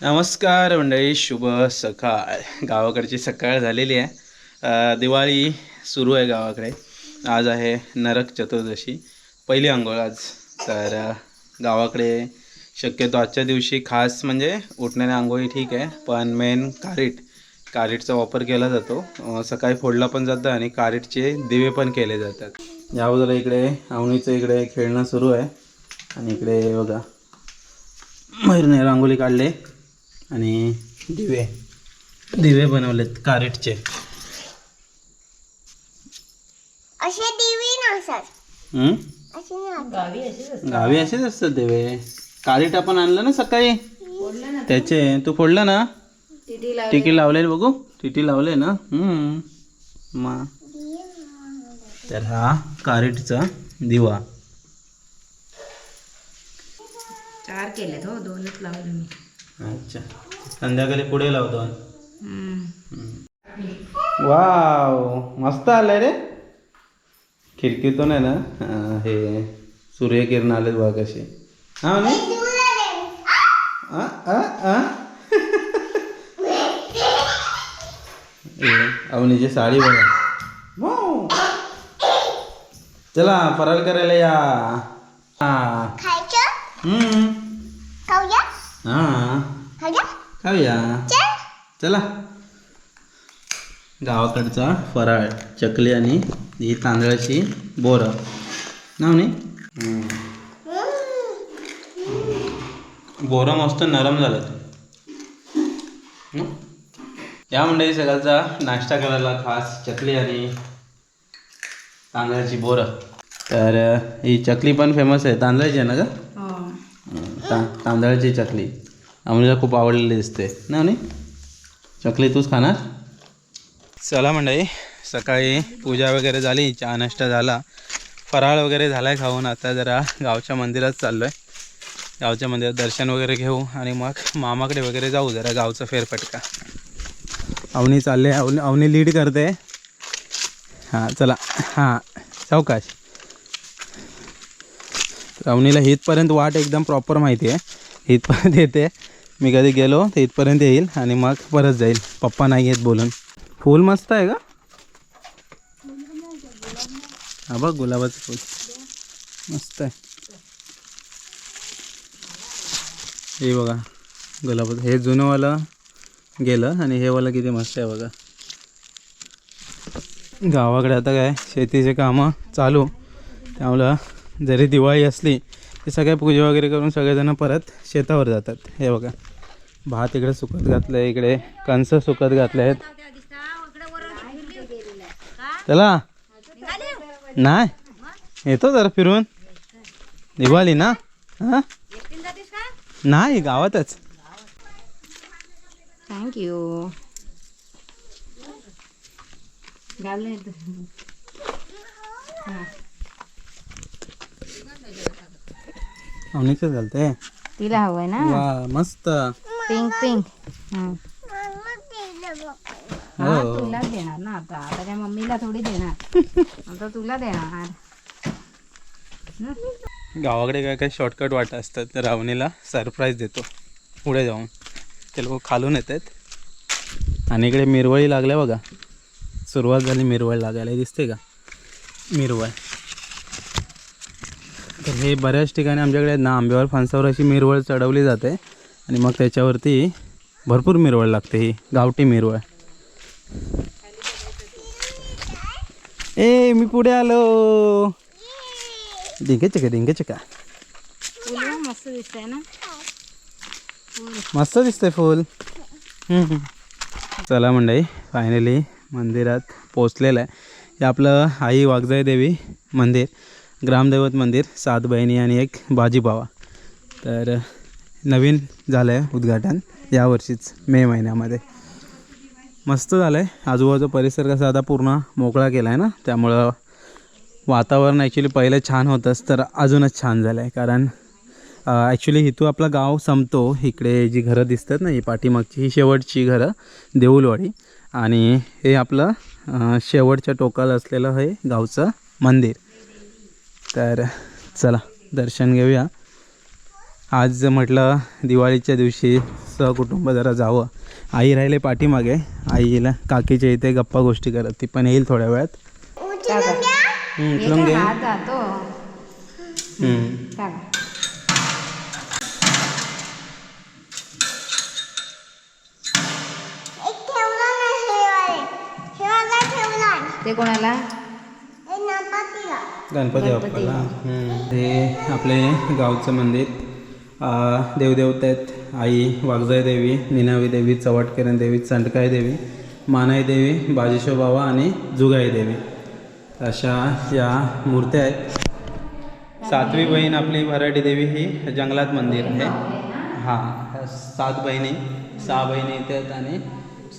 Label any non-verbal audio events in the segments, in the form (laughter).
नमस्कार मंडळी शुभ सकाळ. गावाकडची सकाळ झालेली आहे. दिवाळी सुरू आहे गावाकडे. आज आहे नरक चतुर्दशी. पहिली आंघोळ आज. तर गावाकडे शक्यतो आजच्या दिवशी खास म्हणजे उठण्याने आंघोळी ठीक आहे पण मेन कारीट. कारीटचा वापर केला जातो. सकाळी फोडला पण जातं आणि कारीटचे दिवे पण केले जातात. या अगोदर इकडे आवणीचं इकडे खेळणं सुरू आहे. आणि इकडे बघा मयूरने रांगोळी काढले. आणि दिवे. दिवे बनवलेत कारेटचे. असे दिवे नसतात गावी असेच असतात. दिवे. कारीट आपण आणलं ना सकाळी? त्याचे तू फोडला ना? टिकी लावलेली बघू. टिटी लावले ना? हम्म. मग तर हा कारीटचा दिवा. चार केलेत हो दोनच लावले मी. अच्छा. संध्याकाळी पुढे लावतो. वाव मस्त आलंय रे. खिडकीतून आहे ना हे सूर्यकिरण आलेत बघा कसे. हा म्हणे आ, आ, आ. अवनीची साडी बघा. चला फराळ करायला या. हा. खाऊया. हा चल. गावाकडचा फराळ चकली आणि ही तांदळाची बोरं. ना म्हणे बोरं मस्त नरम झालं? या मंडळी सकाळचा नाश्ता करायला खास चकली आणि तांदळाची बोरं. तर ही चकली पण फेमस आहे. तांदळाची आहे ना का हो ता तांदळाची चकली. आम्हाला खूप आवडलेली दिसते. ना म्हणे? चकली तूच खाणार? चला मंडळी सकाळी पूजा वगैरे झाली चहा नाश्ता झाला. फराळ वगैरे झाला आहे खाऊन आता जरा गावच्या मंदिरात चाललो आहे गावच्या मंदिरात दर्शन वगैरे घेऊ आणि मग मामाकडे वगैरे जाऊ जरा गावचा फेरफटका. अवनी चालले अवनी अवनी लीड करते. हां चला. हां सावकाश. अवनीला इथपर्यंत वाट एकदम प्रॉपर माहिती आहे इथपर्यंत येते. मी कधी गेलो तर इथपर्यंत येईल आणि मग परत जाईल. पप्पा नाही येत बोलून. फूल मस्त आहे का? हा बघ गुलाबाचं फूल. मस्त आहे. हे बघा गुलाबाचं. हे जुनंवालं गेलं आणि हे वालं किती मस्त आहे बघा. गावाकडे आता काय शेतीचे कामं चालू. त्यामुळं जरी दिवाळी असली ते सगळ्या पूजा वगैरे करून सगळेजण परत शेतावर जातात. हे बघा. भात इकडे सुकत घातलं आहे इकडे कणस सुकत घातले आहेत चला. नाही येतो जरा फिरून. दिवाळी ना? हां? नाही गावातच. थँक्यू घाल अवनीचं चालतंय तिला हवंय ना? वा मस्त. पिंक पिंक हो तुला देणार ना आता. आता काय मम्मीला थोडी देणार. आता तुला देणार. गावाकडे काय काय शॉर्टकट वाट असतात तर रावणीला सरप्राईज देतो. पुढे जाऊन. ते लोक खालून येतात. आणि इकडे मिरवळी लागल्या बघा. सुरुवात झाली मिरवळ लागायला. हे दिसते का? मिरवळ. तर हे बऱ्याच ठिकाणी आमच्याकडे ना. आंब्यावर फणसावर अशी मिरवळ चढवली जाते. आणि मग त्याच्यावरती भरपूर मिरवळ लागते ही. गावठी मिरवळ. ए मी पुढे आलो. डिंगे चका डिंगे चका मस्त दिसतंय ना? मस्त दिसतंय फुल. चला मंडळी फायनली मंदिरात पोचलेलं आहे. हे आपलं आई वाघजाई देवी मंदिर ग्रामदैवत मंदिर सात बहिणी आणि एक बाजीबावा तर नवीन झालं आहे उद्घाटन यावर्षीच मे महिन्यामध्ये. मस्त झालं आहे आजूबाजूचा परिसर कसा आता पूर्ण मोकळा केला आहे ना? त्यामुळं वातावरण ॲक्च्युली पहिलं छान होतंच तर अजूनच छान झालं आहे कारण ॲक्च्युली हिथू आपला गाव संपतो. इकडे जी घरं दिसतात ना ही पाठीमागची ही शेवटची घरं देऊलवाडी. आणि हे आपलं शेवटच्या टोकाला असलेलं हे गावचं मंदिर. तर चला दर्शन घेऊया. आज म्हटलं दिवाळीच्या दिवशी सहकुटुंब जरा जावं. आई राहिले पाठीमागे. आईला काकीच्या इथे गप्पा गोष्टी करत. ती पण येईल थोड्या वेळात. उचलून घे ते कोणाला? गणपती बाप्पाला. हम्म. हे आपले गावचं मंदिर. देवदेवता आहेत आई वाघजाई देवी निनावी देवी चवटकिरण देवी चंडकाई देवी मानाई देवी बाजेश्वर बाबा आणि जुगाई देवी. अशा या मूर्त्या आहेत. सातवी बहीण आपली मराठी देवी ही जंगलात मंदिर आहे. हां सात बहिणी सहा बहिणी इथे आहेत आणि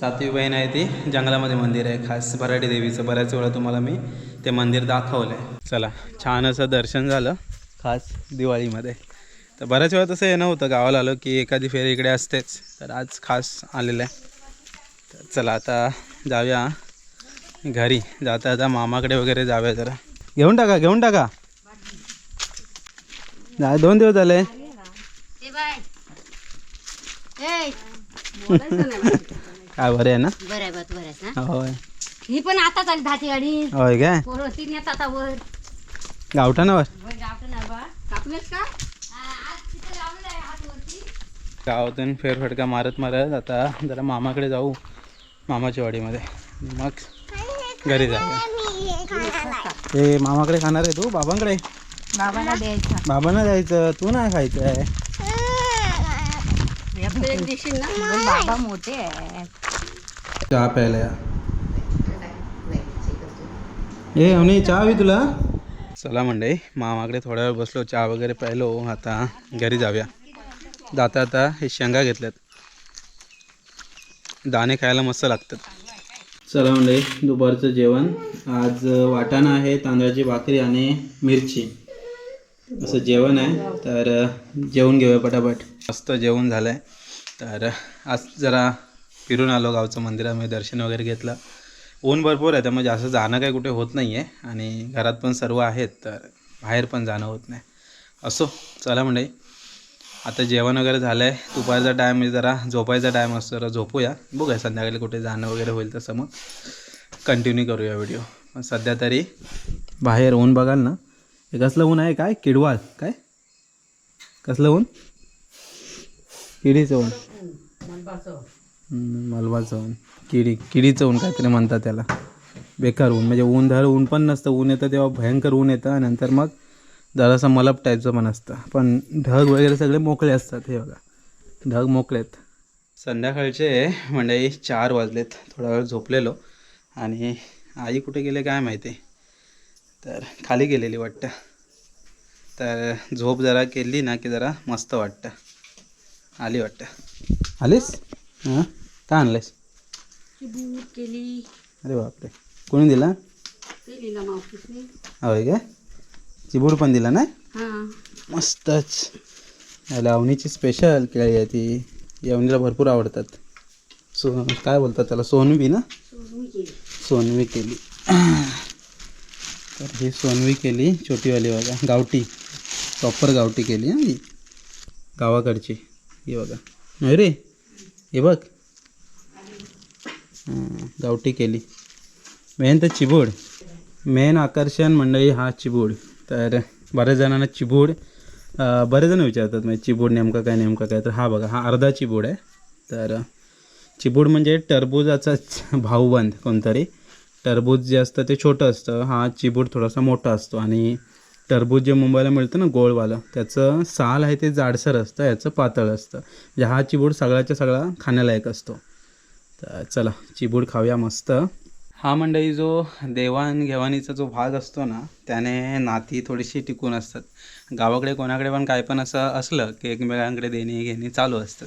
सातवी बहीण आहे ती जंगलामध्ये मंदिर आहे. खास भराडी देवीचं बऱ्याच वेळा तुम्हाला मी ते मंदिर दाखवलं आहे चला छान असं दर्शन झालं खास दिवाळीमध्ये. तर बऱ्याच वेळा तसं येणं होतं गावाला आलो की एखादी फेरी इकडे असतेच. तर आज खास आलेलं आहे. तर चला आता जाऊया घरी. जाता जाता मामाकडे वगैरे जाऊया जरा. घेऊन टाका घेऊन टाका. दोन दिवस झाले. काय बरे आहे ना? होय. ही पण आता चालली दहाची गाडी होय काय? गावठाणावर वर. गावठं ना बा. कापलेस का आज तिथे लावलेलं आहे हात वरती गावातून फेरफटका मारत मारत आता जरा मामाकडे जाऊ मामाच्या वाडीमध्ये. मग घरी मी हे. ते मामाकडे खाणार आहे तू? बाबांकडे? द्यायचा. बाबांना जायचं तू नाही खायचं आहे बाबा मोठे चहा प्यायला या. ए अवनी चहा हवी तुला? चला मंडई मामाकडे थोड्या वेळ बसलो चहा वगैरे प्यायलो. आता घरी जाऊया. जाता आता हे शेंगा घेतल्यात. दाणे खायला मस्त लागतात. चला मंडई दुपारचं जेवण. आज वाटाणा आहे तांदळाची भाकरी आणि मिरची. असं जेवण आहे तर जेवून घेऊया पटापट. मस्त जेवण झालं आहे तर आज जरा फिरून आलो गावचं मंदिरामध्ये दर्शन वगैरे घेतलं. ऊन भरपूर आहे त्यामुळे जास्त जाणं काही कुठे होत नाही आहे आणि घरात पण सर्व आहेत तर बाहेर पण जाणं होत नाही. असो चला मंडळी. आता जेवण वगैरे झालं आहे दुपारचा टाईम आहे जरा. झोपायचा टाईम असतो जरा झोपूया. बघूया संध्याकाळी कुठे जाणं वगैरे होईल तसं मग. कंटिन्यू करूया व्हिडिओ पण सध्या तरी बाहेर ऊन बघाल ना. हे कसलं ऊन आहे काय? किडवाळ. काय? कसलं ऊन? किडीचं ऊन. मलबाचं ऊन. किडी किडीचं ऊन काहीतरी म्हणतात त्याला. बेकार ऊन. म्हणजे ऊन धर ऊन पण नसतं. ऊन येतं तेव्हा भयंकर ऊन येतं. नंतर मग जरासं मलप टाईपचं पण असतं. पण ढग वगैरे सगळे मोकळे असतात हे बघा. ढग मोकळेत संध्याकाळचे म्हणजे चार वाजलेत. थोडा वेळ झोपलेलो. आणि आई कुठे गेले काय माहिती? तर खाली गेलेली वाटतं. तर झोप जरा केली ना की जरा मस्त वाटतं. आली वाटतं. आलीस? हां? काय आणलंयस? केली. अरे बापरे. कोणी दिला? होय काय चिबूड पण दिला ना? मस्तच. याला अवनीची स्पेशल केळी आहे ती. यवनीला भरपूर आवडतात. सो काय बोलतात त्याला? सोनवी ना? सोनवी केली. तर ही सोनवी केली छोटीवाली बघा. गावठी. प्रॉपर गावठी केली हां ही. गावाकडची. ही बघा. नाही रे. हे बघ. गावठी केली. मेन तर चिबूड. मेन आकर्षण मंडळी हा चिबूड. तर बऱ्याच जणांना चिबूड बरेच जण विचारतात म्हणजे चिबूड नेमका काय नेमका काय? तर हा बघा हा अर्धा चिबूड आहे. तर चिबूड म्हणजे टरबूजाचाच (laughs) भाऊबंद कोणतरी. टरबूज जे असतं ते छोटं असतं हा चिबूड थोडासा मोठा असतो. आणि टरबूज जे मुंबईला मिळतं ना गोळवालं त्याचं साल आहे ते जाडसर असतं याचं पातळ असतं. म्हणजे हा चिबूड सगळ्याच्या सगळा खाण्यालायक असतो. तर चला चिबूड खाऊया मस्त. हा मंडळी जो देवाणघेवाणीचा जो भाग असतो ना त्याने नाती थोडीशी टिकून असतात. गावाकडे कोणाकडे पण काय पण असं असलं की एकमेकांकडे देणे घेणे चालू असतात.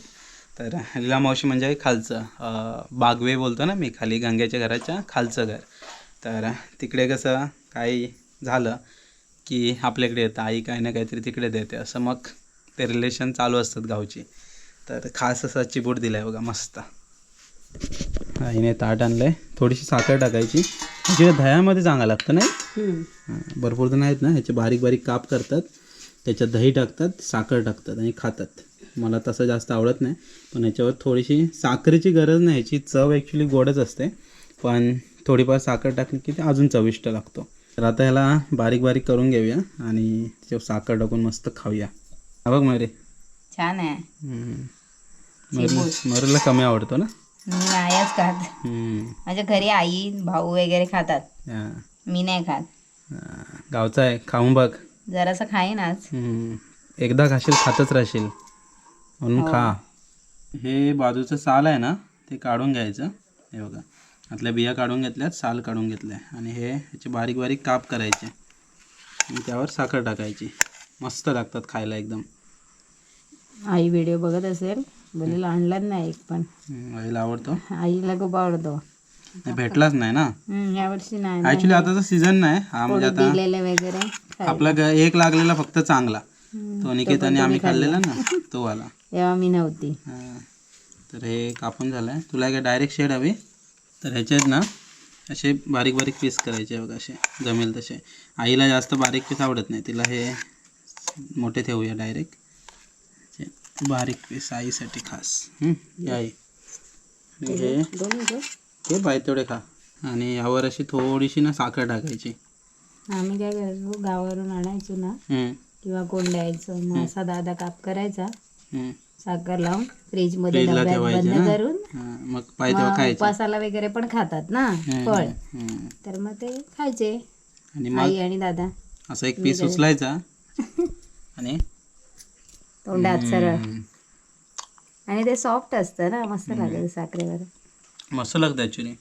तर लीला मावशी म्हणजे खालचं बागवे बोलतो ना मी खाली गंग्याच्या घराच्या खालचं घर. तर तिकडे कसं काही झालं की आपल्याकडे येतं आई काही ना काहीतरी तिकडे देते असं मग ते रिलेशन चालू असतात गावची. तर खास असा चिबूट दिला आहे बघा मस्त. आईने ताट आणलं आहे थोडीशी साखर टाकायची. म्हणजे दह्यामध्ये चांगलं लागतं नाही? हां, भरपूर जण आहेत ना ह्याचे बारीक बारीक काप करतात. त्याच्यात दही टाकतात साखर टाकतात आणि खातात. मला तसं जास्त आवडत नाही पण याच्यावर थोडीशी साखरेची गरज नाही. याची चव ॲक्च्युली गोडच असते. पण थोडीफार साखर टाकली की ते अजून चविष्ट लागतो. तर आता ह्याला बारीक बारीक करून घेऊया आणि त्याच्यावर साखर टाकून मस्त खाऊया. हा बघ मरे छान आहे. मरेला कमी आवडतो ना? मी नाहीच खात. माझ्या घरी आई भाऊ वगैरे खातात. हा. मी नाही खात. हा. गावचा आहे. खाऊन बघ. जरासं खाईन आज. एकदा खाशील खातच राहशील. म्हणून खा. हे बाजूचं साल आहे ना ते काढून घ्यायचं. हे बघा. आतल्या बिया काढून घेतल्यात साल काढून घेतलं आहे आणि हे ह्याचे बारीक बारीक काप करायचे. आणि त्यावर साखर टाकायची. मस्त लागतात खायला एकदम. आई व्हिडिओ बघत असेल बोलेल आणलाच नाही एक पण. हम्म, आईला आवडतो? आईला खूप आवडतो. नाही, भेटलाच नाही ना? हम्म, यावर्षी नाही ॲक्च्युली आताचा सीझन नाही हा म्हणजे कोणी आता दिलेले वगैरे खायला. आपला ग- एक लागलेला फक्त चांगला. हम्म, तो निकेताने आम्ही खाल्लेला. ना तो वाला. (laughs) तेव्हा मी नव्हती. हा. तर हे कापून झालं आहे तुला काय डायरेक्ट शेड हवी. तर ह्याच्यात ना असे बारीक बारीक पीस करायचे बघा असे. जमेल तसे. आईला जास्त बारीक पीस आवडत नाही. तिला हे मोठे ठेवूया डायरेक्ट बारीक पीस आईसाठी खास. आई. आणि हे? हे पाहिजे तेवढे खा. आणि यावर अशी थोडीशी ना साखर टाकायची. आम्ही काय करायचो गावावरून आणायचो ना हं, किंवा कोण द्यायचं मग असा दादा काप करायचा. हं. साखर लावून फ्रीजमध्ये बंद? करून. हा, मग पाहिजे उपासाला वगैरे पण खातात ना फळ. हं. तर मग ते खायचे. आणि आई आणि दादा. असा एक पीस उचलायचा. (laughs) आणि तोंडात सरळ. आणि ते सॉफ्ट असतं ना मस्त लागेल साखरेवर. मस्त लागतं ॲक्च्युली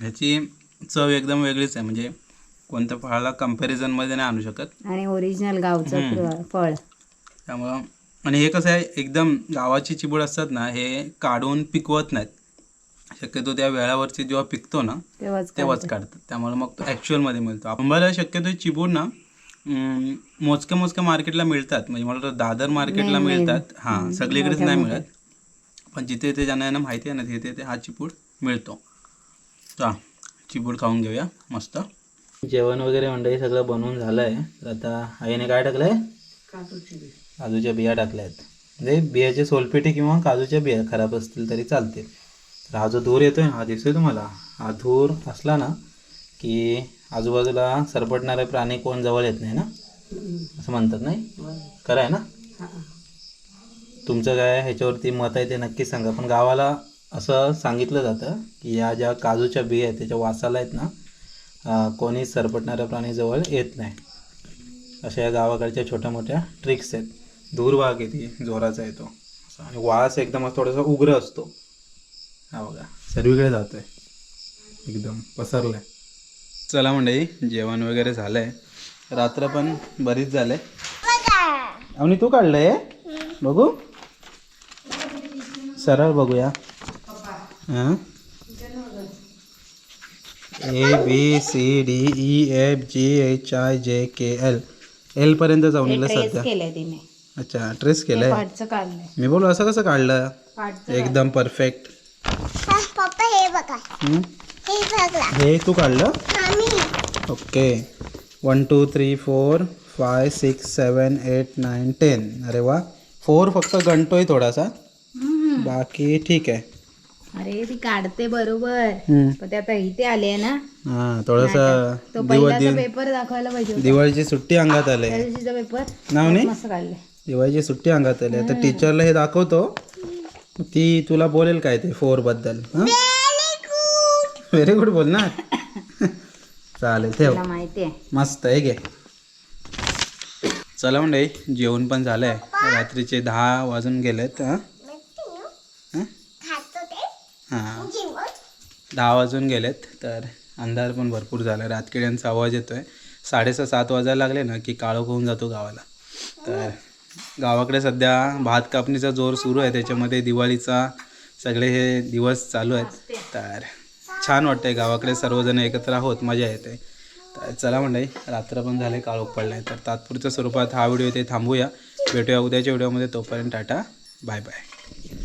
ह्याची चव एकदम वेगळीच आहे म्हणजे कोणत्या फळाला कम्पॅरिझनमध्ये नाही आणू शकत. आणि ओरिजिनल गावचं. फळ- त्यामुळं आणि हे कसं आहे एकदम गावाची चिबूड असतात ना हे काढून पिकवत नाहीत. शक्यतो त्या वेळावरची जेव्हा पिकतो ना तेव्हाच काढतात. त्यामुळे मग तो ॲक्च्युअलमध्ये मिळतो. आंबाला शक्यतो चिबूड ना मोजक्या मोजक्या मार्केटला मिळतात. म्हणजे मला वाटतं दादर मार्केटला नाही, नाही. मिळतात. हां सगळीकडेच मोठ्या नाही मोठ्या. मिळत. पण जिथे ते ज्यांना यांना माहिती आहे ना तिथे ते हा चिपूड मिळतो. चा चिपूड खाऊन घेऊया. मस्त. जेवण वगैरे मंडळी सगळं बनवून झालं आहे तर आता आईने काय टाकलं आहे काजूच्या बिया टाकल्या आहेत म्हणजे बियाचे सोलपेटी किंवा काजूच्या बिया खराब असतील तरी चालतील. तर हा जो धूर येतोय ना हा दिसतोय तुम्हाला. हा धूर असला ना की आजूबाजूला सरपटणारे प्राणी कोण जवळ येत नाही ना? असं म्हणतात नाही? खरं आहे ना? तुमचं काय ह्याच्यावरती मत आहे ते नक्कीच सांगा. पण गावाला असं सांगितलं जातं की या ज्या काजूच्या बिया आहेत त्याच्या वासाला आहेत ना कोणी सरपटणाऱ्या प्राणी जवळ येत नाही. अशा या गावाकडच्या छोट्या मोठ्या ट्रिक्स आहेत. धूर वाघ किती जोराचा येतो. असा आणि वास एकदम थोडासा उग्र असतो. हा बघा सर्वीकडे जातोय. एकदम पसरलाय. चला मंडळी जेवण वगैरे झालंय. रात्र पण बरीच झाले आणि तू काढलंय? बघू. सरळ बघूया. हां? A B C D E F G H I J K L L पर्यंत जाऊन ट्रेस सध्या. अच्छा ट्रेस केलंय? मी बोलू असं कसं काढलं? एकदम परफेक्ट पप्पा हे बघा. हे हे तू काढलं? Okay. One two three four five six seven eight nine ten अरे वा. फोर फक्त गणतोय थोडासा. बाकी ठीक आहे. अरे ती काढते बरोबर. हम्म. पण ते आता इथे आले ना? हां थोडंसं तो दिवा पहिलाचा दि पेपर दाखवायला पाहिजे. दिवाळीची सुट्टी अंगात आले. पेपर? नाव नाही? मस्त काढले. दिवाळीची सुट्टी अंगात आली. आता टीचरला हे दाखवतो. ती तुला बोलेल काय ते फोरबद्दल व्हेरी गुड बोल ना चालेल ठेव. माहिती आहे. मस्त आहे घे. चला मंडळी जेवण पण झालंय. रात्रीचे दहा वाजून गेलेत हां? हां? खातो ते? हां. जेवण? दहा वाजून गेलेत तर अंधार पण भरपूर झाला रातकिड्यांचा आवाज येतोय. साडेसहा सात वाजायला लागले ना की काळोख होऊन जातो गावाला. तर गावाकडे सध्या भात कापणीचा जोर सुरू आहे. त्याच्यामध्ये दिवाळीचा सगळे हे दिवस चालू आहेत. तर छान वाटतंय गावाकडे सर्वजण एकत्र आहोत मजा येते. तर चला मंडळी रात्र पण झाले काळोख पडलाय. तर तात्पुरत्या स्वरूपात हा व्हिडिओ इथे थांबूया. भेटूया उद्याच्या व्हिडिओमध्ये. तोपर्यंत tata bye bye.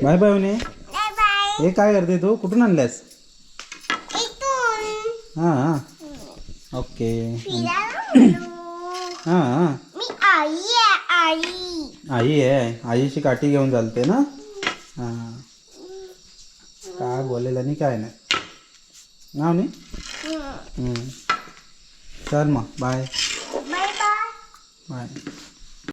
Bye bye म्हणे बाय बाय. हे काय करते तू? कुठून आणल्यास? हां हां. ओके. हां हां. मी आई आहे आई. आई आहे. आईची काठी घेऊन चालते ना? हां. काय बोलेल आणि काय नाही. नाव नाही. चल मग बाय बाय बाय